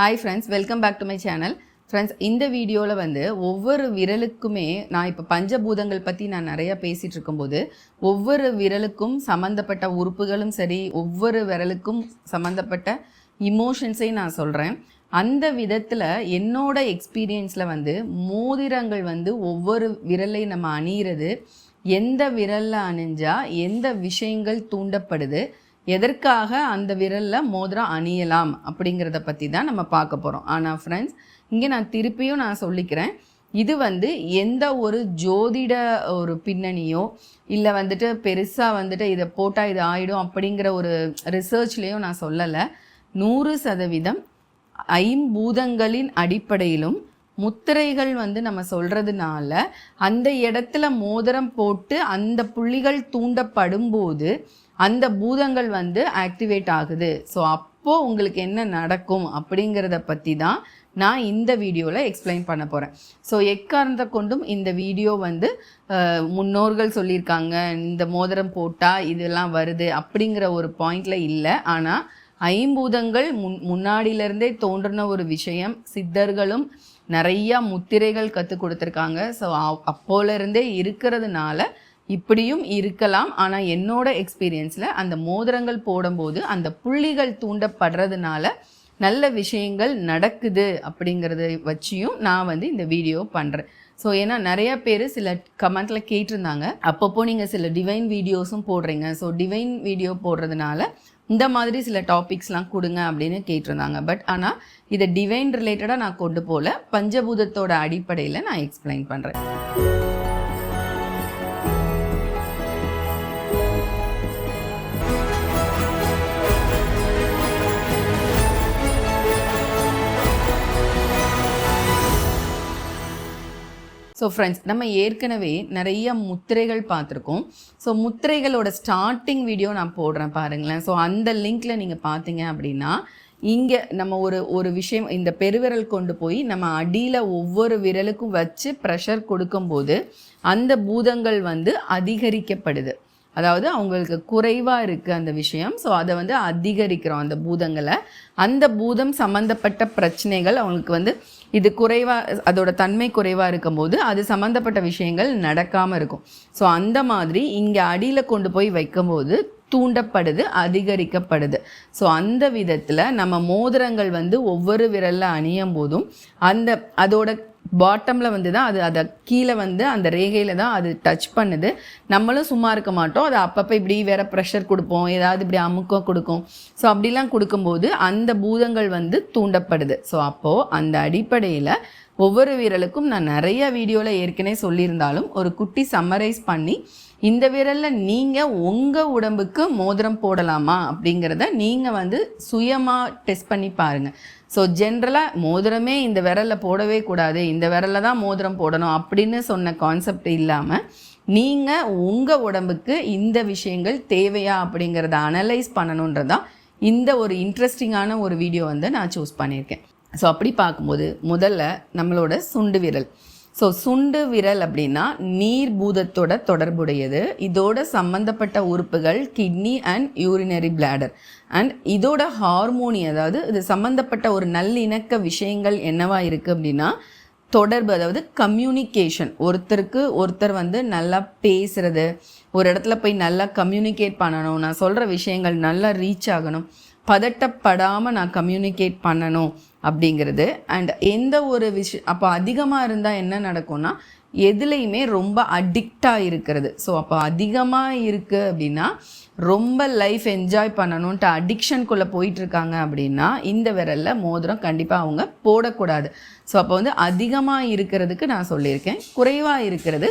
Hi friends welcome back to my channel friends இந்த வீடியோவில் வந்து ஒவ்வொரு விரலுக்குமே நான் இப்போ பஞ்சபூதங்கள் பற்றி நான் நிறையா பேசிகிட்டு இருக்கும்போது ஒவ்வொரு விரலுக்கும் சம்மந்தப்பட்ட உறுப்புகளும் சரி ஒவ்வொரு விரலுக்கும் சம்மந்தப்பட்ட இமோஷன்ஸையும் நான் சொல்கிறேன் அந்த விதத்தில் என்னோட எக்ஸ்பீரியன்ஸில் வந்து மோதிரங்கள் வந்து ஒவ்வொரு விரலை நம்ம அணியிறது எந்த விரலில் அணிஞ்சால் எந்த விஷயங்கள் தூண்டப்படுது எதற்காக அந்த விரலில் மோதிரம் அணியலாம் அப்படிங்கிறத பற்றி தான் நம்ம பார்க்க போகிறோம் ஆனால் ஃப்ரெண்ட்ஸ் இங்கே நான் திருப்பியும் நான் சொல்லிக்கிறேன். இது வந்து எந்த ஒரு ஜோதிட ஒரு பின்னணியோ இல்லை வந்துட்டு பெருசாக வந்துட்டு இதை போட்டால் இது ஆகிடும் அப்படிங்கிற ஒரு ரிசர்ச்லேயும் நான் சொல்லலை. நூறு சதவீதம் ஐம்பூதங்களின் அடிப்படையிலும் முத்திரைகள் வந்து நம்ம சொல்கிறதுனால அந்த இடத்துல மோதிரம் போட்டு அந்த புள்ளிகள் தூண்டப்படும் போது அந்த பூதங்கள் வந்து ஆக்டிவேட் ஆகுது. ஸோ அப்போது உங்களுக்கு என்ன நடக்கும் அப்படிங்கிறத பற்றி தான் நான் இந்த வீடியோவில் எக்ஸ்பிளைன் பண்ண போகிறேன் ஸோ எக்காரணத்தை கொண்டும் இந்த வீடியோ வந்து முன்னோர்கள் சொல்லியிருக்காங்க இந்த மோதிரம் போட்டால் இதெல்லாம் வருது அப்படிங்கிற ஒரு பாயிண்டில் இல்லை. ஆனால் ஐம்பூதங்கள் முன் முன்னாடியிலேருந்தே தோன்றின ஒரு விஷயம் சித்தர்களும் நிறையா முத்திரைகள் கற்றுக் கொடுத்துருக்காங்க. ஸோ அப்போலேருந்தே இருக்கிறதுனால இப்படியும் இருக்கலாம். ஆனால் என்னோட எக்ஸ்பீரியன்ஸில் அந்த மோதிரங்கள் போடும்போது அந்த புள்ளிகள் தூண்டப்படுறதுனால நல்ல விஷயங்கள் நடக்குது அப்படிங்கிறத வச்சியும் நான் வந்து இந்த வீடியோ பண்ணுறேன் ஸோ ஏன்னா நிறைய பேர் சில கமெண்ட்டில் கேட்டிருந்தாங்க. அப்பப்போ நீங்கள் சில டிவைன் வீடியோஸும் போடுறீங்க. ஸோ டிவைன் வீடியோ போடுறதுனால இந்த மாதிரி சில டாபிக்ஸ்லாம் கொடுங்க அப்படின்னு கேட்டிருந்தாங்க. பட் ஆனால் இதை டிவைன் ரிலேட்டடாக நான் கொண்டு போகல பஞ்சபூதத்தோட அடிப்படையில் நான் எக்ஸ்பிளைன் பண்ணுறேன் ஸோ ஃப்ரெண்ட்ஸ் நம்ம ஏற்கனவே நிறைய முத்திரைகள் பார்த்துருக்கோம். ஸோ முத்திரைகளோட ஸ்டார்டிங் வீடியோ நான் போடுறேன் பாருங்களேன். ஸோ அந்த லிங்க்ல நீங்கள் பார்த்தீங்க அப்படின்னா இங்கே நம்ம ஒரு ஒரு விஷயம் இந்த பெருவிரல் கொண்டு போய் நம்ம அடியில் ஒவ்வொரு விரலுக்கும் வச்சு ப்ரெஷர் கொடுக்கும்போது அந்த பூதங்கள் வந்து அதிகரிக்கப்படுது. அதாவது அவங்களுக்கு குறைவாக இருக்குது அந்த விஷயம். ஸோ அதை வந்து அதிகரிக்கிறோம் அந்த பூதங்களை. அந்த பூதம் சம்மந்தப்பட்ட பிரச்சனைகள் அவங்களுக்கு வந்து இது குறைவாக அதோட தன்மை குறைவாக இருக்கும்போது அது சம்மந்தப்பட்ட விஷயங்கள் நடக்காமல் இருக்கும். ஸோ அந்த மாதிரி இங்கே அடியில் கொண்டு போய் வைக்கும்போது தூண்டப்படுது அதிகரிக்கப்படுது. ஸோ அந்த விதத்தில் நம்ம மோதிரங்கள் வந்து ஒவ்வொரு விரலில் அணியும் போதும் அந்த அதோட பாட்டமில் வந்து தான் அது அதை கீழே வந்து அந்த ரேகையில் தான் அது டச் பண்ணுது. நம்மளும் சும்மா இருக்க மாட்டோம். அது அப்பப்போ இப்படி வேற ப்ரெஷர் கொடுப்போம். ஏதாவது இப்படி அமுக்கம் கொடுக்கும். ஸோ அப்படிலாம் கொடுக்கும்போது அந்த பூதங்கள் வந்து தூண்டப்படுது. ஸோ அப்போது அந்த அடிப்படையில் ஒவ்வொரு வீரலுக்கும் நான் நிறைய வீடியோவில் ஏற்கனவே சொல்லியிருந்தாலும் ஒரு குட்டி சம்மரைஸ் பண்ணி இந்த விரலில் நீங்கள் உங்கள் உடம்புக்கு மோதிரம் போடலாமா அப்படிங்கிறத நீங்கள் வந்து சுயமாக டெஸ்ட் பண்ணி பாருங்கள் ஸோ ஜென்ரலாக மோதிரமே இந்த விரலில் போடவே கூடாது. இந்த விரலில் தான் மோதிரம் போடணும் அப்படின்னு சொன்ன கான்செப்ட் இல்லாமல் நீங்கள் உங்கள் உடம்புக்கு இந்த விஷயங்கள் தேவையா அப்படிங்கிறத அனலைஸ் பண்ணணுன்றதான் இந்த ஒரு இன்ட்ரெஸ்டிங்கான ஒரு வீடியோ வந்து நான் சூஸ் பண்ணியிருக்கேன். ஸோ அப்படி பார்க்கும்போது முதல்ல நம்மளோட சுண்டு விரல். ஸோ சுண்டு விரல் அப்படின்னா நீர் பூதத்தோட தொடர்புடையது. இதோட சம்பந்தப்பட்ட உறுப்புகள் kidney and urinary bladder and இதோட ஹார்மோனி அதாவது இது சம்பந்தப்பட்ட ஒரு நல்லிணக்க விஷயங்கள் என்னவா இருக்குது அப்படின்னா தொடர்பு அதாவது கம்யூனிகேஷன் ஒருத்தருக்கு ஒருத்தர் வந்து நல்லா பேசுறது ஒரு இடத்துல போய் நல்லா கம்யூனிகேட் பண்ணணும். நான் சொல்கிற விஷயங்கள் நல்லா ரீச் ஆகணும். பதட்டப்படாமல் நான் கம்யூனிகேட் பண்ணணும். அப்படிங்கிறது. அண்ட் எந்த ஒரு விஷயம் அப்போ அதிகமாக இருந்தால் என்ன நடக்கும்னா எதுலேயுமே ரொம்ப அடிக்டாக இருக்கிறது. ஸோ அப்போ அதிகமாக இருக்குது அப்படின்னா ரொம்ப லைஃப் என்ஜாய் பண்ணணுன்ட்டு அடிக்ஷனுக்குள்ளே போயிட்டுருக்காங்க அப்படின்னா இந்த விரலில் மோதிரம் கண்டிப்பாக அவங்க போடக்கூடாது. ஸோ அப்போ வந்து அதிகமாக இருக்கிறதுக்கு நான் சொல்லியிருக்கேன். குறைவாக இருக்கிறது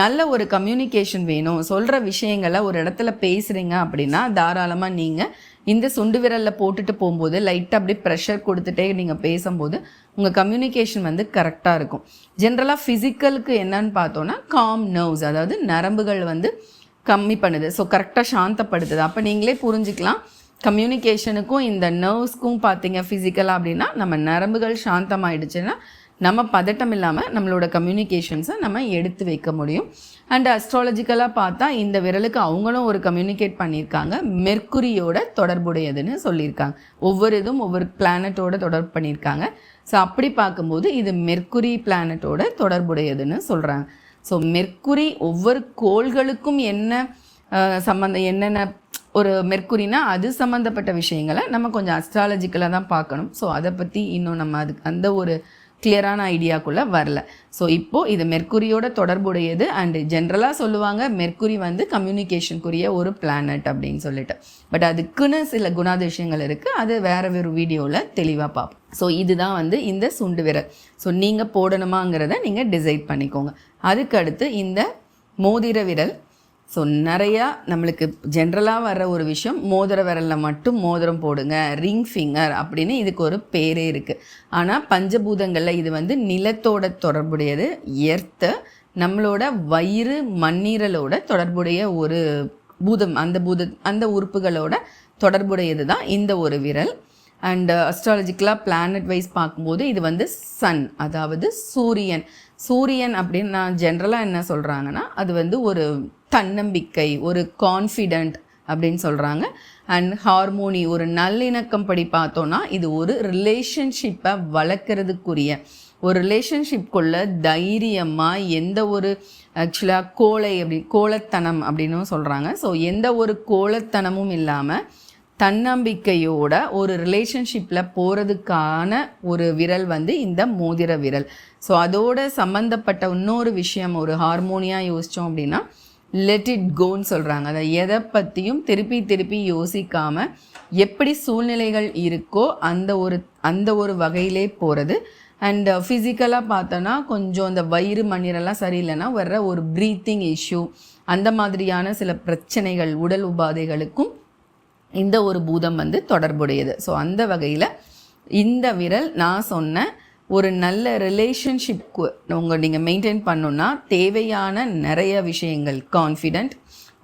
நல்ல ஒரு கம்யூனிகேஷன் வேணும். சொல்கிற விஷயங்களை ஒரு இடத்துல பேசுகிறீங்க அப்படின்னா தாராளமாக நீங்கள் இந்த சுண்டு விரலில் போட்டுட்டு போகும்போது லைட்டாக அப்படியே ப்ரெஷர் கொடுத்துட்டே நீங்கள் பேசும்போது உங்கள் கம்யூனிகேஷன் வந்து கரெக்டாக இருக்கும். ஜென்ரலாக ஃபிசிக்கலுக்கு என்னன்னு பார்த்தோன்னா காம் நர்வ்ஸ் அதாவது நரம்புகள் வந்து கம்மி பண்ணுது. ஸோ கரெக்டாக சாந்தப்படுத்துது. அப்போ நீங்களே புரிஞ்சுக்கலாம். கம்யூனிகேஷனுக்கும் இந்த நர்வ்ஸ்க்கும் பார்த்தீங்க ஃபிசிக்கலாக அப்படின்னா நம்ம நரம்புகள் சாந்தமாயிடுச்சுன்னா நம்ம பதட்டம் இல்லாமல் நம்மளோட கம்யூனிகேஷன்ஸை நம்ம எடுத்து வைக்க முடியும். அண்ட் அஸ்ட்ராலஜிக்கலாக பார்த்தா இந்த விரலுக்கு அவங்களும் ஒரு கம்யூனிகேட் பண்ணியிருக்காங்க. மெர்க்குரியோட தொடர்புடையதுன்னு சொல்லியிருக்காங்க. ஒவ்வொரு இதுவும் ஒவ்வொரு பிளானட்டோட தொடர்பு பண்ணியிருக்காங்க. ஸோ அப்படி பார்க்கும்போது இது மெர்க்குரி பிளானட்டோட தொடர்புடையதுன்னு சொல்கிறாங்க ஸோ மெர்க்குரி ஒவ்வொரு கோள்களுக்கும் என்ன சம்மந்தம் என்னென்ன ஒரு மெர்க்குரினா அது சம்மந்தப்பட்ட விஷயங்களை நம்ம கொஞ்சம் அஸ்ட்ராலஜிக்கலாக தான் பார்க்கணும். ஸோ அதை பற்றி இன்னும் நம்ம அதுக்கு அந்த ஒரு கிளியரான ஐடியாக்குள்ளே வரல. ஸோ இப்போது இது மெர்க்குரியோட தொடர்புடையது அண்டு ஜென்ரலாக சொல்லுவாங்க மெர்க்குரி வந்து கம்யூனிகேஷனுக்குரிய ஒரு பிளானட் அப்படின்னு சொல்லிட்டு. பட் அதுக்குன்னு சில குணாதிசயங்கள் இருக்குது அது வேறு ஒரு வீடியோவில் தெளிவாக பார்ப்போம் ஸோ இதுதான் வந்து இந்த சுண்டு விரல். ஸோ நீங்கள் போடணுமாங்கிறத நீங்கள் டிசைட் பண்ணிக்கோங்க. அதுக்கடுத்து இந்த மோதிர விரல் ஸோ நிறையா நம்மளுக்கு ஜென்ரலாக வர்ற ஒரு விஷயம் மோதிர விரலில் மட்டும் மோதிரம் போடுங்க ரிங் ஃபிங்கர் அப்படின்னு இதுக்கு ஒரு பேரே இருக்குது ஆனால் பஞ்சபூதங்களில் இது வந்து நிலத்தோட தொடர்புடையது எர்த்து நம்மளோட வயிறு மண்ணீரலோட தொடர்புடைய ஒரு பூதம் அந்த பூத அந்த உறுப்புகளோட தொடர்புடையது தான் இந்த ஒரு விரல். அண்ட் அஸ்ட்ராலஜிக்கலாக பிளானட் வைஸ் பார்க்கும்போது இது வந்து சன் அதாவது சூரியன். சூரியன் அப்படின்னு நான் ஜென்ரலாக என்ன சொல்கிறாங்கன்னா அது வந்து ஒரு தன்னம்பிக்கை ஒரு கான்ஃபிடென்ட் அப்படின்னு சொல்கிறாங்க அண்ட் ஹார்மோனி ஒரு நல்லிணக்கம் படி பார்த்தோன்னா இது ஒரு ரிலேஷன்ஷிப்பை வளர்க்குறதுக்குரிய ஒரு ரிலேஷன்ஷிப்குள்ள தைரியமாக எந்த ஒரு ஆக்சுவலாக கோழை அப்படி கோலத்தனம் அப்படின்னும் சொல்கிறாங்க ஸோ எந்த ஒரு கோலத்தனமும் இல்லாமல் தன்னம்பிக்கையோட ஒரு ரிலேஷன்ஷிப்பில் போகிறதுக்கான ஒரு விரல் வந்து இந்த மோதிர விரல். ஸோ அதோட சம்மந்தப்பட்ட இன்னொரு விஷயம் ஒரு ஹார்மோனியாக யோசித்தோம் அப்படின்னா லெட் இட் கோன்னு சொல்கிறாங்க அதை எதை பற்றியும் திருப்பி திருப்பி யோசிக்காமல் எப்படி சூழ்நிலைகள் இருக்கோ அந்த ஒரு அந்த ஒரு வகையிலே போகிறது அண்ட் ஃபிசிக்கலாக பார்த்தோன்னா கொஞ்சம் அந்த வயிறு மண்ணீரெல்லாம் சரியில்லைன்னா வர்ற ஒரு ப்ரீத்திங் இஷ்யூ அந்த மாதிரியான சில பிரச்சனைகள் உடல் உபாதைகளுக்கும் இந்த ஒரு பூதம் வந்து தொடர்புடையது. ஸோ அந்த வகையில் இந்த விரல் நான் சொன்ன ஒரு நல்ல ரிலேஷன்ஷிப் உங்கள் நீங்கள் மெயின்டைன் பண்ணணுன்னா தேவையான நிறைய விஷயங்கள் கான்ஃபிடென்ட்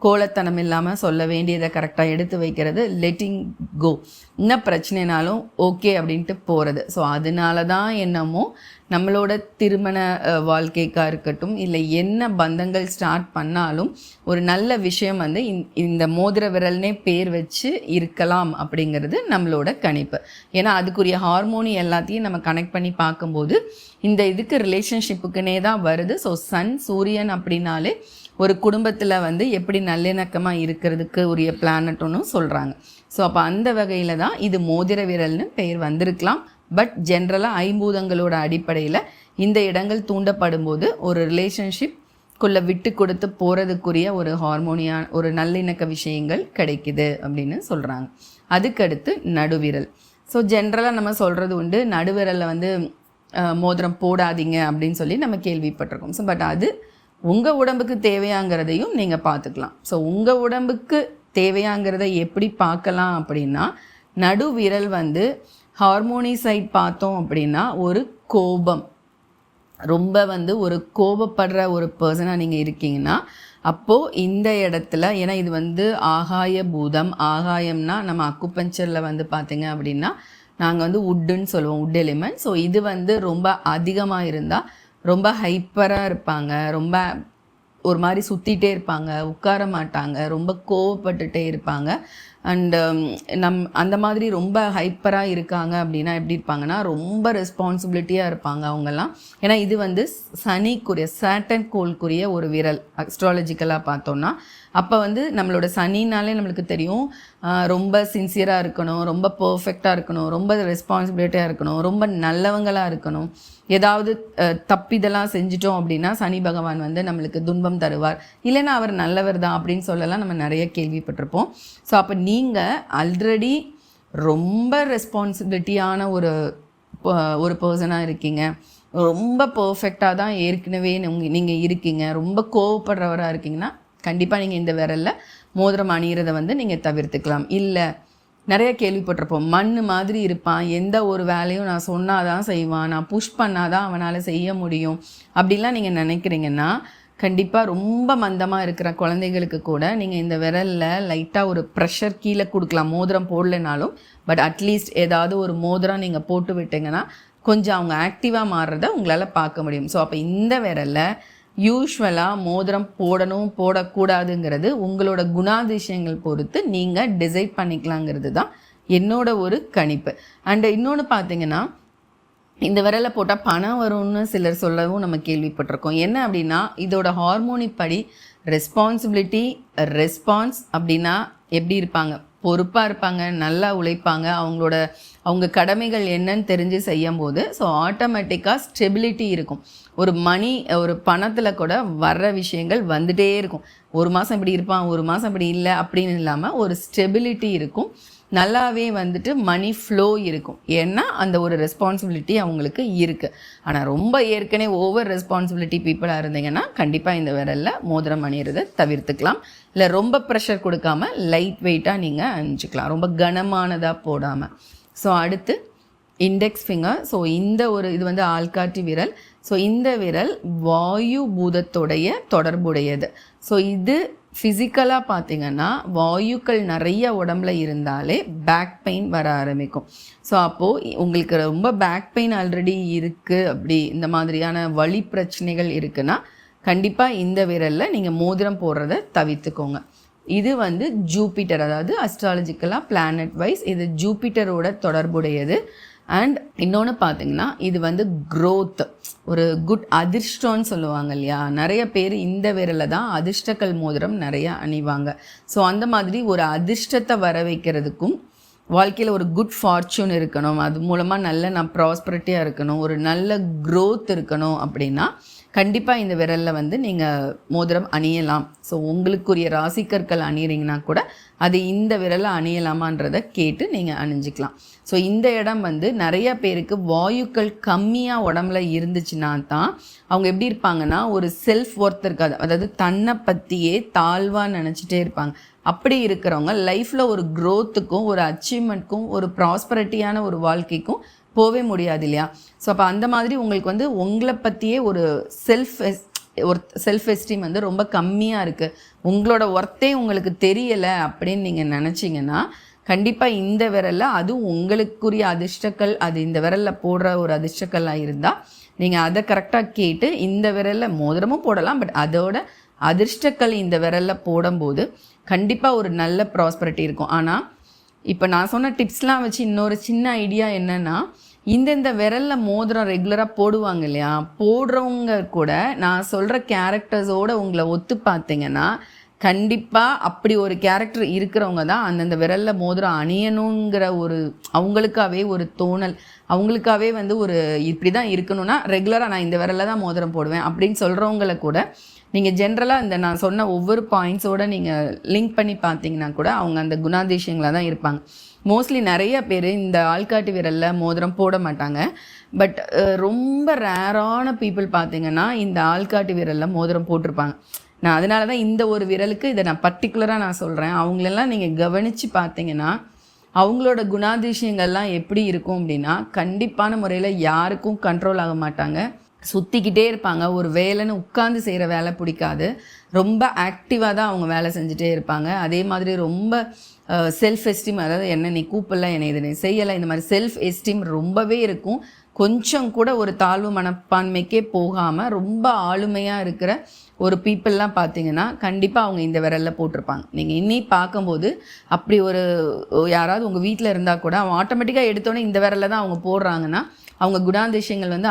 கோலத்தனம் இல்லாமல் சொல்ல வேண்டியதை கரெக்டாக எடுத்து வைக்கிறது லெட்டிங் கோ என்ன பிரச்சனைனாலும் ஓகே அப்படின்ட்டு போகிறது ஸோ அதனால தான் என்னமோ நம்மளோட திருமண வாழ்க்கைக்காக வாழ்க்கைக்கா இருக்கட்டும் இல்லை என்ன பந்தங்கள் ஸ்டார்ட் பண்ணாலும் ஒரு நல்ல விஷயம் வந்து இந்த- இந்த மோதிர விரல்னே பேர் வச்சு இருக்கலாம் அப்படிங்கிறது நம்மளோட கணிப்பு. ஏன்னா அதுக்குரிய ஹார்மோனி எல்லாத்தையும் நம்ம கனெக்ட் பண்ணி பார்க்கும்போது இந்த இதுக்கு ரிலேஷன்ஷிப்புக்குனே தான் வருது. ஸோ சன் சூரியன் அப்படின்னாலே ஒரு குடும்பத்தில் வந்து எப்படி நல்லிணக்கமாக இருக்கிறதுக்கு உரிய பிளானட்னு சொல்கிறாங்க ஸோ அப்போ அந்த வகையில் தான் இது மோதிர விரல்னு பெயர் வந்திருக்கலாம். பட் ஜென்ரலாக ஐம்பூதங்களோட அடிப்படையில் இந்த இடங்கள் தூண்டப்படும் போது ஒரு ரிலேஷன்ஷிப் குள்ள விட்டு கொடுத்து போகிறதுக்குரிய ஒரு ஹார்மோனியா ஒரு நல்லிணக்க விஷயங்கள் கிடைக்குது அப்படின்னு சொல்கிறாங்க அதுக்கடுத்து நடுவிரல். ஸோ ஜென்ரலாக நம்ம சொல்கிறது உண்டு. நடுவிரலில் வந்து மோதிரம் போடாதீங்க அப்படின்னு சொல்லி நம்ம கேள்விப்பட்டிருக்கோம். ஸோ பட் அது உங்கள் உடம்புக்கு தேவையாங்கிறதையும் நீங்கள் பார்த்துக்கலாம். ஸோ உங்கள் உடம்புக்கு தேவையாங்கிறத எப்படி பார்க்கலாம் அப்படின்னா நடுவிரல் வந்து ஹார்மோனி சைட் பார்த்தோம் அப்படின்னா ஒரு கோபம். ரொம்ப வந்து ஒரு கோபப்படுற ஒரு பர்சனாக நீங்கள் இருக்கீங்கன்னா அப்போது இந்த இடத்துல ஏன்னா இது வந்து ஆகாய பூதம் ஆகாயம்னா நம்ம அக்குப்பஞ்சரில் வந்து பார்த்தீங்க அப்படின்னா நாங்கள் வந்து உட்டுன்னு சொல்லுவோம் உட் எலிமெண்ட் ஸோ இது வந்து ரொம்ப அதிகமாக இருந்தால் ரொம்ப ஹைப்பராக இருப்பாங்க ரொம்ப ஒரு மாதிரி சுற்றிட்டே இருப்பாங்க உட்கார மாட்டாங்க ரொம்ப கோவப்பட்டுட்டே இருப்பாங்க. அண்டு um, நம் அந்த மாதிரி ரொம்ப ஹைப்பராக இருக்காங்க அப்படின்னா எப்படி இருப்பாங்கன்னா ரொம்ப ரெஸ்பான்சிபிலிட்டியாக இருப்பாங்க அவங்கெல்லாம். ஏன்னா இது வந்து சனிக்குரிய சேட்டன் கோளுக்குரிய ஒரு விரல் அஸ்ட்ராலஜிக்கலாக பார்த்தோன்னா அப்போ வந்து நம்மளோட சனினாலே நம்மளுக்கு தெரியும். ரொம்ப சின்சியராக இருக்கணும் ரொம்ப பர்ஃபெக்டாக இருக்கணும் ரொம்ப ரெஸ்பான்சிபிலிட்டியாக இருக்கணும் ரொம்ப நல்லவங்களாக இருக்கணும். ஏதாவது தப்பிதெல்லாம் செஞ்சிட்டோம் அப்படின்னா சனி பகவான் வந்து நம்மளுக்கு துன்பம் தருவார். இல்லைன்னா அவர் நல்லவர் தான் அப்படின்னு சொல்லலாம் நம்ம நிறைய கேள்விப்பட்டிருப்போம். ஸோ அப்போ நீங்கள் ஆல்ரெடி ரொம்ப ரெஸ்பான்சிபிலிட்டியான ஒரு ப- ஒரு பர்சனாக இருக்கீங்க. ரொம்ப பர்ஃபெக்டாக தான் ஏற்கனவே நீங்கள் இருக்கீங்க. ரொம்ப கோவப்படுறவராக இருக்கீங்கன்னா கண்டிப்பாக நீங்கள் இந்த விரலில் மோதிரம் அணிகிறத வந்து நீங்கள் தவிர்த்துக்கலாம். இல்லை நிறைய கேள்விப்பட்டிருப்போம். மண் மாதிரி இருப்பான். எந்த ஒரு வேலையும் நான் சொன்னாதான் செய்வான். நான் புஷ் பண்ணால் தான் அவனால் செய்ய முடியும். அப்படிலாம் நீங்கள் நினைக்கிறீங்கன்னா கண்டிப்பாக ரொம்ப மந்தமாக இருக்கிற குழந்தைகளுக்கு கூட நீங்கள் இந்த விரலில் லைட்டாக ஒரு ப்ரெஷர் கீழே கொடுக்கலாம். மோதிரம் போடலைனாலும் பட் அட்லீஸ்ட் ஏதாவது ஒரு மோதிரம் நீங்கள் போட்டு விட்டிங்கன்னா கொஞ்சம் அவங்க ஆக்டிவாக மாறுறத உங்களால் பார்க்க முடியும். ஸோ அப்போ இந்த விரலில் யூஸ்வலாக மோதிரம் போடணும் போடக்கூடாதுங்கிறது உங்களோட குணாதிசயங்கள் பொறுத்து நீங்கள் டிசைட் பண்ணிக்கலாங்கிறது தான் என்னோட ஒரு கணிப்பு. அண்டு இன்னொன்று பார்த்தீங்கன்னா இந்த விரலை போட்டால் பணம் வரும்னு சிலர் சொல்லவும் நம்ம கேள்விப்பட்டிருக்கோம். என்ன அப்படின்னா இதோட ஹார்மோனிக் படி ரெஸ்பான்சிபிலிட்டி ரெஸ்பான்ஸ் அப்படின்னா எப்படி இருப்பாங்க? பொறுப்பாக இருப்பாங்க நல்லா உழைப்பாங்க அவங்களோட அவங்க கடமைகள் என்னன்னு தெரிஞ்சு செய்யும் போது ஸோ ஆட்டோமேட்டிக்காக ஸ்டெபிலிட்டி இருக்கும். ஒரு மணி ஒரு பணத்தில் கூட வர்ற விஷயங்கள் வந்துட்டே இருக்கும். ஒரு மாதம் இப்படி இருப்பான் ஒரு மாதம் இப்படி இல்லை அப்படின்னு இல்லாமல் ஒரு ஸ்டெபிலிட்டி இருக்கும். நல்லாவே வந்துட்டு மணி ஃப்ளோ இருக்கும். ஏன்னா அந்த ஒரு ரெஸ்பான்சிபிலிட்டி அவங்களுக்கு இருக்குது ஆனால் ரொம்ப ஏற்கனவே ஓவர் ரெஸ்பான்சிபிலிட்டி பீப்புளாக இருந்தீங்கன்னா கண்டிப்பாக இந்த விரலில் மோதிரம் அணியிறதை தவிர்த்துக்கலாம். இல்லை ரொம்ப ப்ரெஷர் கொடுக்காம லைட் வெயிட்டாக நீங்கள் அணிஞ்சிக்கலாம். ரொம்ப கனமானதாக போடாமல் ஸோ அடுத்து இண்டெக்ஸ் ஃபிங்கர் ஸோ இந்த ஒரு இது வந்து ஆள்காட்டி விரல். ஸோ இந்த விரல் வாயு பூதத்தோடைய தொடர்புடையது. ஸோ இது ஃபிசிக்கலாக பார்த்தீங்கன்னா வாயுக்கள் நிறைய உடம்புல இருந்தாலே பேக் பெயின் வர ஆரம்பிக்கும். ஸோ அப்போது உங்களுக்கு ரொம்ப பேக் பெயின் ஆல்ரெடி இருக்குது அப்படி இந்த மாதிரியான வழி பிரச்சனைகள் இருக்குன்னா கண்டிப்பாக இந்த விரலில் நீங்கள் மோதிரம் போடுறத தவிர்த்துக்கோங்க. இது வந்து ஜூபிட்டர் அதாவது அஸ்ட்ராலஜிக்கலாக பிளானட் வைஸ் இது ஜூபிட்டரோட தொடர்புடையது. அண்ட் இன்னொன்று பார்த்தீங்கன்னா இது வந்து க்ரோத் ஒரு குட் அதிர்ஷ்டம்னு சொல்லுவாங்க இல்லையா? நிறைய பேர் இந்த விரலில் தான் அதிர்ஷ்டக்கல் மோதிரம் நிறைய அணிவாங்க. ஸோ அந்த மாதிரி ஒரு அதிர்ஷ்டத்தை வர வைக்கிறதுக்கும் வாழ்க்கையில் ஒரு குட் ஃபார்ச்சூன் இருக்கணும். அது மூலமாக நல்ல நான் ப்ராஸ்பரிட்டியாக இருக்கணும். ஒரு நல்ல க்ரோத் இருக்கணும் அப்படின்னா கண்டிப்பாக இந்த விரலில் வந்து நீங்கள் மோதிரம் அணியலாம். ஸோ உங்களுக்குரிய ராசிக்கற்கள் அணியிறீங்கன்னா கூட அது இந்த விரலில் அணியலாமான்றதை கேட்டு நீங்கள் அணிஞ்சிக்கலாம். ஸோ இந்த இடம் வந்து நிறைய பேருக்கு வாயுக்கள் கம்மியாக உடம்புல இருந்துச்சுன்னா தான் அவங்க எப்படி இருப்பாங்கன்னா ஒரு செல்ஃப் ஒர்த் இருக்காது. அதாவது தன்னை பற்றியே தாழ்வாக நினச்சிட்டே இருப்பாங்க. அப்படி இருக்கிறவங்க லைஃப்பில் ஒரு க்ரோத்துக்கும் ஒரு அச்சீவ்மெண்ட்க்கும் ஒரு ப்ராஸ்பரிட்டியான ஒரு வாழ்க்கைக்கும் போகவே முடியாது இல்லையா ஸோ அப்போ அந்த மாதிரி உங்களுக்கு வந்து உங்களை பற்றியே ஒரு செல்ஃப் ஒரு செல்ஃப் எஸ்டீம் வந்து ரொம்ப கம்மியாக இருக்குது உங்களோட ஒர்த்தே உங்களுக்கு தெரியலை அப்படின்னு நீங்கள் நினச்சிங்கன்னா கண்டிப்பாக இந்த விரலில் அதுவும் உங்களுக்குரிய அதிர்ஷ்டக்கள் அது இந்த விரலில் போடுற ஒரு அதிர்ஷ்டக்கல்லாக இருந்தால் நீங்கள் அதை கரெக்டாக கேட்டு இந்த விரலில் மோதிரமும் போடலாம். பட் அதோட அதிர்ஷ்டக்கல் இந்த விரலில் போடும்போது கண்டிப்பாக ஒரு நல்ல ப்ராஸ்பரிட்டி இருக்கும். ஆனால் இப்போ நான் சொன்ன டிப்ஸ்லாம் வச்சு இன்னொரு சின்ன ஐடியா என்னென்னா இந்தந்த விரலில் மோதிரம் ரெகுலராக போடுவாங்க இல்லையா? போடுறவங்க கூட நான் சொல்கிற கேரக்டர்ஸோடு உங்களை ஒத்து பார்த்தீங்கன்னா கண்டிப்பாக அப்படி ஒரு கேரக்டர் இருக்கிறவங்க தான் அந்தந்த விரலில் மோதிரம் அணியணுங்கிற ஒரு அவங்களுக்காகவே ஒரு தோணல் அவங்களுக்காகவே வந்து ஒரு இப்படி தான் இருக்கணும்னா ரெகுலராக நான் இந்த விரலில் தான் மோதிரம் போடுவேன் அப்படின்னு சொல்கிறவங்கள கூட நீங்கள் ஜென்ரலாக இந்த நான் சொன்ன ஒவ்வொரு பாயிண்ட்ஸோடு நீங்கள் லிங்க் பண்ணி பார்த்தீங்கன்னா கூட அவங்க அந்த குணாதிசயங்களாக தான் இருப்பாங்க. மோஸ்ட்லி நிறைய பேர் இந்த ஆள்காட்டு விரலில் மோதிரம் போட மாட்டாங்க. பட் ரொம்ப ரேரான பீப்புள் பார்த்தீங்கன்னா இந்த ஆள்காட்டு விரலில் மோதிரம் போட்டிருப்பாங்க. நான் அதனால தான் இந்த ஒரு விரலுக்கு இதை நான் பர்டிகுலராக நான் சொல்கிறேன் அவங்களெல்லாம் நீங்கள் கவனித்து பார்த்தீங்கன்னா அவங்களோட குணாதிசயங்கள்லாம் எப்படி இருக்கும் அப்படின்னா கண்டிப்பான முறையில் யாருக்கும் கண்ட்ரோல் ஆக மாட்டாங்க. சுற்றிக்கிட்டே இருப்பாங்க. ஒரு வேலைன்னு உட்காந்து செய்கிற வேலை பிடிக்காது. ரொம்ப ஆக்டிவாக தான் அவங்க வேலை செஞ்சுட்டே இருப்பாங்க. அதே மாதிரி ரொம்ப செல்ஃப் எஸ்டீம் அதாவது என்ன நீ கூப்பிடல என்னை இது நீ செய்யலை இந்த மாதிரி செல்ஃப் எஸ்டீம் ரொம்பவே இருக்கும். கொஞ்சம் கூட ஒரு தாழ்வு மனப்பான்மைக்கே போகாமல் ரொம்ப ஆளுமையாக இருக்கிற ஒரு பீப்புளெலாம் பார்த்தீங்கன்னா கண்டிப்பாக அவங்க இந்த விரலில் போட்டிருப்பாங்க. நீங்கள் இன்னி பார்க்கும்போது அப்படி ஒரு யாராவது உங்கள் வீட்டில் இருந்தால் கூட அவங்க ஆட்டோமேட்டிக்காக எடுத்தோன்னே இந்த விரலில் தான் அவங்க போடுறாங்கன்னா அவங்க குணாதிசயங்கள் வந்து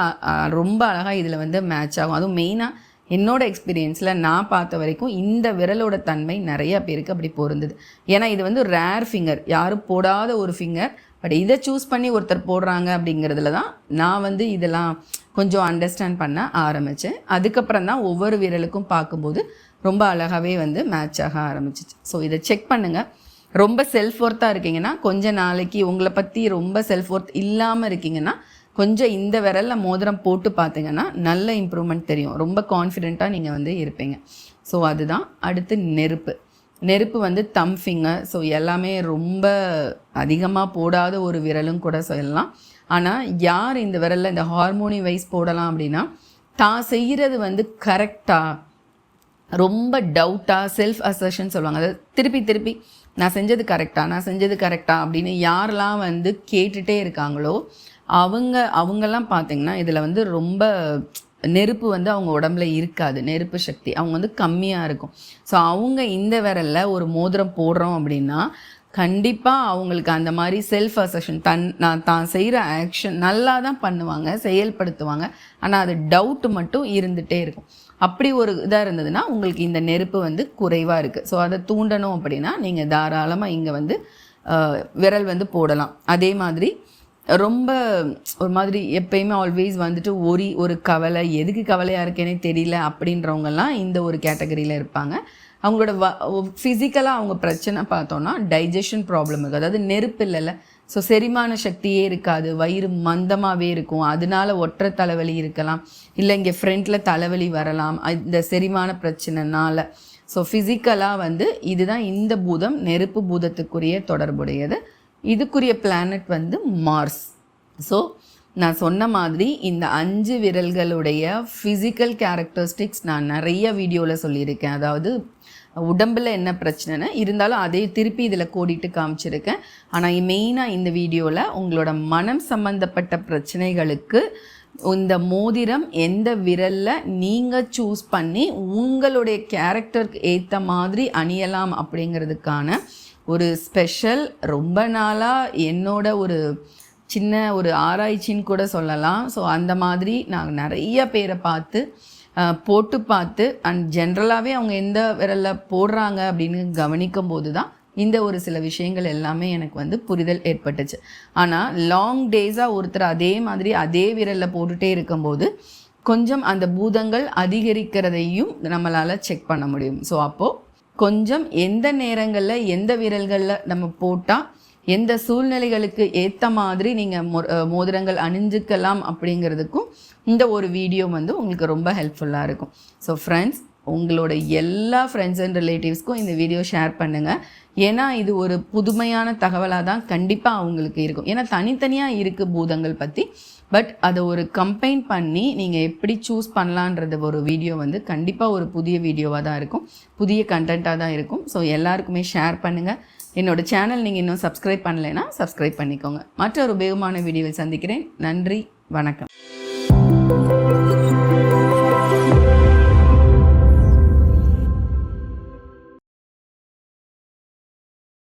ரொம்ப அழகாக இதில் வந்து மேட்ச் ஆகும். அதுவும் மெயினாக என்னோட எக்ஸ்பீரியன்ஸில் நான் பார்த்த வரைக்கும் இந்த விரலோட தன்மை நிறைய பேருக்கு அப்படி பொருந்தது. ஏன்னா இது வந்து ரேர் ஃபிங்கர் யாரும் போடாத ஒரு ஃபிங்கர் பட் இதை சூஸ் பண்ணி ஒருத்தர் போடுறாங்க அப்படிங்கிறதுல தான் நான் வந்து இதெல்லாம் கொஞ்சம் அண்டர்ஸ்டாண்ட் பண்ண ஆரம்பித்தேன் அதுக்கப்புறம் தான் ஒவ்வொரு விரலுக்கும் பார்க்கும்போது ரொம்ப அழகாகவே வந்து மேட்ச் ஆக ஆரம்பிச்சிச்சு. ஸோ இதை செக் பண்ணுங்கள் ரொம்ப செல்ஃப் ஒர்த்தாக இருக்கீங்கன்னா கொஞ்சம் நாளைக்கு உங்களை பற்றி ரொம்ப செல்ஃப் ஒர்த் இல்லாமல் இருக்கீங்கன்னா கொஞ்சம் இந்த விரலில் மோதிரம் போட்டு பார்த்தீங்கன்னா நல்ல இம்ப்ரூவ்மெண்ட் தெரியும். ரொம்ப கான்ஃபிடெண்ட்டாக நீங்கள் வந்து இருப்பீங்க. ஸோ அதுதான். அடுத்து நெருப்பு. நெருப்பு வந்து தம் ஃபிங்கர் ஸோ எல்லாமே ரொம்ப அதிகமாக போடாத ஒரு விரலும் கூட சொல்லலாம். ஆனால் யார் இந்த விரலில் இந்த ஹார்மோனி வைஸ் போடலாம் அப்படின்னா தான் செய்கிறது வந்து கரெக்டாக ரொம்ப டவுட்டாக செல்ஃப் அசர்ஷன் சொல்லுவாங்க. அதாவது திருப்பி திருப்பி நான் செஞ்சது கரெக்டாக நான் செஞ்சது கரெக்டாக அப்படின்னு யாரெல்லாம் வந்து கேட்டுகிட்டே இருக்காங்களோ அவங்க அவங்கெல்லாம் பார்த்தீங்கன்னா இதில் வந்து ரொம்ப நெருப்பு வந்து அவங்க உடம்புல இருக்காது. நெருப்பு சக்தி அவங்க வந்து கம்மியாக இருக்கும். ஸோ அவங்க இந்த விரலில் ஒரு மோதிரம் போடுறோம் அப்படின்னா கண்டிப்பாக அவங்களுக்கு அந்த மாதிரி செல்ஃப் அசஷன் தன் நான் தான் செய்கிற ஆக்ஷன் நல்லா தான் பண்ணுவாங்க செயல்படுத்துவாங்க. ஆனால் அது டவுட் மட்டும் இருந்துகிட்டே இருக்கும். அப்படி ஒரு இதாக இருந்ததுன்னா உங்களுக்கு இந்த நெருப்பு வந்து குறைவாக இருக்குது ஸோ அதை தூண்டணும் அப்படின்னா நீங்கள் தாராளமாக இங்கே வந்து விரல் வந்து போடலாம். அதே மாதிரி ரொம்ப ஒரு மாதிரி எப்பயுமே ஆல்வேஸ் வந்துட்டு ஒரு ஒரு கவலை எதுக்கு கவலையாக இருக்கேனே தெரியல அப்படின்றவங்கெல்லாம் இந்த ஒரு கேட்டகரியில் இருப்பாங்க. அவங்களோட வ ஃபிசிக்கலாக அவங்க பிரச்சனை பார்த்தோன்னா டைஜஷன் ப்ராப்ளம் இருக்குது அதாவது நெருப்பு இல்லைல்ல. ஸோ செரிமான சக்தியே இருக்காது. வயிறு மந்தமாகவே இருக்கும். அதனால ஒற்றை தலைவலி இருக்கலாம். இல்லை இங்கே ஃப்ரண்ட்டில் தலைவலி வரலாம். இந்த செரிமான பிரச்சனைனால. ஸோ ஃபிசிக்கலாக வந்து இதுதான் இந்த பூதம் நெருப்பு பூதத்துக்குரிய தொடர்புடையது. இதுக்குரிய பிளானட் வந்து மார்ஸ் ஸோ நான் சொன்ன மாதிரி இந்த அஞ்சு விரல்களுடைய ஃபிசிக்கல் கேரக்டரிஸ்டிக்ஸ் நான் நிறைய வீடியோவில் சொல்லியிருக்கேன். அதாவது உடம்பில் என்ன பிரச்சனைனா இருந்தாலும் அதே திருப்பி இதில் கோடிட்டு காமிச்சிருக்கேன். ஆனால் மெயினாக இந்த வீடியோவில் உங்களோட மனம் சம்மந்தப்பட்ட பிரச்சனைகளுக்கு இந்த மோதிரம் எந்த விரலில் நீங்கள் சூஸ் பண்ணி உங்களுடைய கேரக்டருக்கு ஏற்ற மாதிரி அணியலாம் அப்படிங்கிறதுக்கான ஒரு ஸ்பெஷல் ரொம்ப நாளாக என்னோட ஒரு சின்ன ஒரு ஆராய்ச்சின்னு கூட சொல்லலாம். ஸோ அந்த மாதிரி நான் நிறைய பேரை பார்த்து போட்டு பார்த்து அண்ட் ஜென்ரலாகவே அவங்க எந்த விரலில் போடுறாங்க அப்படின்னு கவனிக்கும் போது தான் இந்த ஒரு சில விஷயங்கள் எல்லாமே எனக்கு வந்து புரிதல் ஏற்பட்டுச்சு. ஆனால் லாங் டேஸாக ஒருத்தர் அதே மாதிரி அதே விரலில் போட்டுகிட்டே இருக்கும்போது கொஞ்சம் அந்த பூதங்கள் அதிகரிக்கிறதையும் நம்மளால் செக் பண்ண முடியும். ஸோ அப்போது கொஞ்சம் எந்த நேரங்களில் எந்த விரல்களில் நம்ம போட்டால் எந்த சூழ்நிலைகளுக்கு ஏற்ற மாதிரி நீங்கள் மோ மோதிரங்கள் அணிஞ்சுக்கலாம் அப்படிங்கிறதுக்கும் இந்த ஒரு வீடியோ வந்து உங்களுக்கு ரொம்ப ஹெல்ப்ஃபுல்லாக இருக்கும். ஸோ ஃப்ரெண்ட்ஸ் உங்களோட எல்லா ஃப்ரெண்ட்ஸ் அண்ட் ரிலேட்டிவ்ஸ்க்கும் இந்த வீடியோ ஷேர் பண்ணுங்கள் ஏன்னா இது ஒரு புதுமையான தகவலாக தான் கண்டிப்பாக அவங்களுக்கு இருக்கும். ஏன்னா தனித்தனியாக இருக்குது பூதங்கள் பற்றி பட் அதை ஒரு கம்பைன் பண்ணி நீங்கள் எப்படி சூஸ் பண்ணலான்றது ஒரு வீடியோ வந்து கண்டிப்பாக ஒரு புதிய வீடியோவாக தான் இருக்கும். புதிய கண்டென்ட்டாக தான் இருக்கும். ஸோ எல்லாருக்குமே ஷேர் பண்ணுங்கள் என்னோடய சேனல் நீங்கள் இன்னும் சப்ஸ்கிரைப் பண்ணலைன்னா சப்ஸ்கிரைப் பண்ணிக்கோங்க. மற்றொரு உபயோகமான வீடியோவில் சந்திக்கிறேன். நன்றி வணக்கம்.